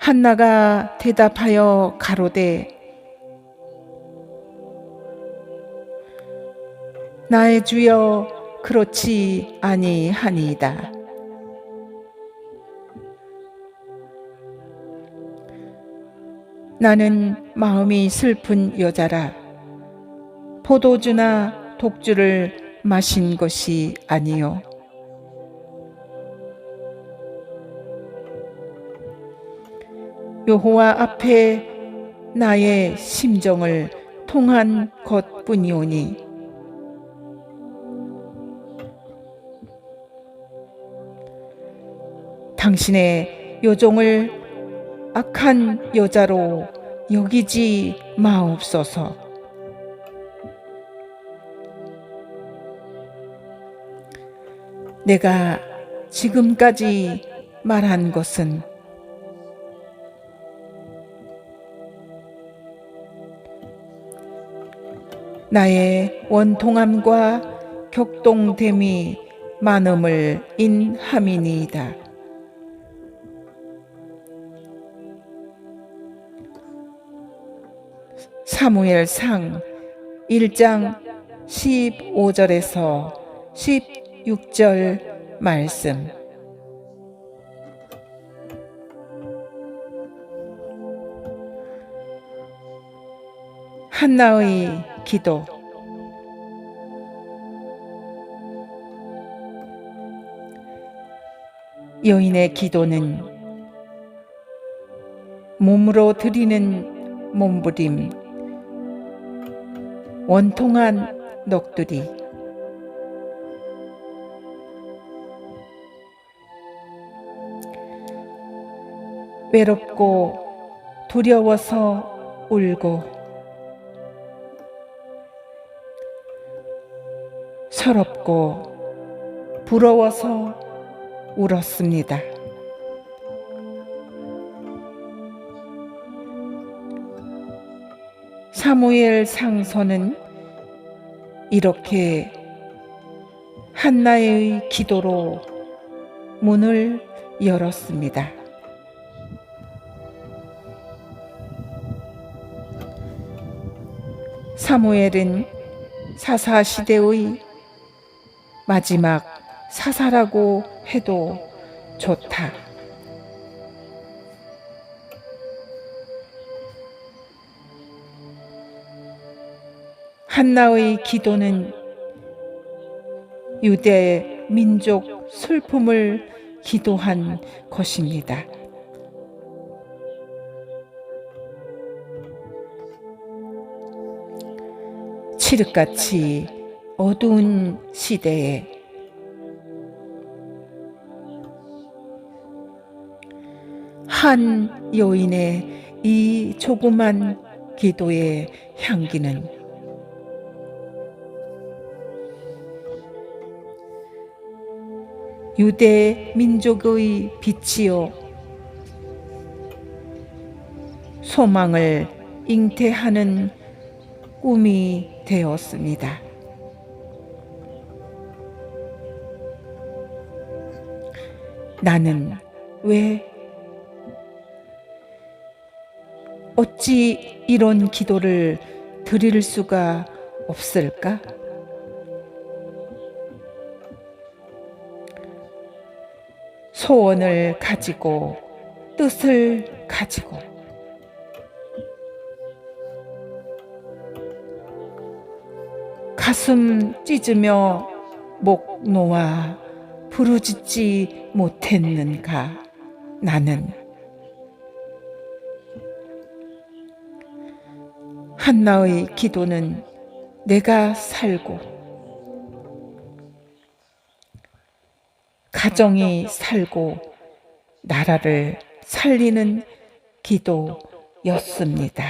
한나가 대답하여 가로되 나의 주여 그렇지 아니하니이다. 나는 마음이 슬픈 여자라 포도주나 독주를 마신 것이 아니요 여호와 앞에 나의 심정을 통한 것뿐이오니 당신의 요종을 악한 여자로 여기지 마옵소서. 내가 지금까지 말한 것은 나의 원통함과 격동됨이 많음을 인함이니이다. 사무엘 상 1장 15절에서 16절 말씀. 한나의 기도. 여인의 기도는 몸으로 드리는 몸부림, 원통한 넋두리, 외롭고 두려워서 울고 서럽고 부러워서 울었습니다. 사무엘 상서는 이렇게 한나의 기도로 문을 열었습니다. 사무엘은 사사 시대의 마지막 사사라고 해도 좋다. 한나의 기도는 유대 민족 슬픔을 기도한 것입니다. 칠흑같이 어두운 시대에 한 여인의 이 조그만 기도의 향기는 유대 민족의 빛이요 소망을 잉태하는 꿈이 되었습니다. 나는 왜 어찌 이런 기도를 드릴 수가 없을까? 소원을 가지고 뜻을 가지고 가슴 찢으며 목 놓아 부르짖지 못했는가 나는 한나의 기도는 내가 살고 가정이 살고 나라를 살리는 기도였습니다.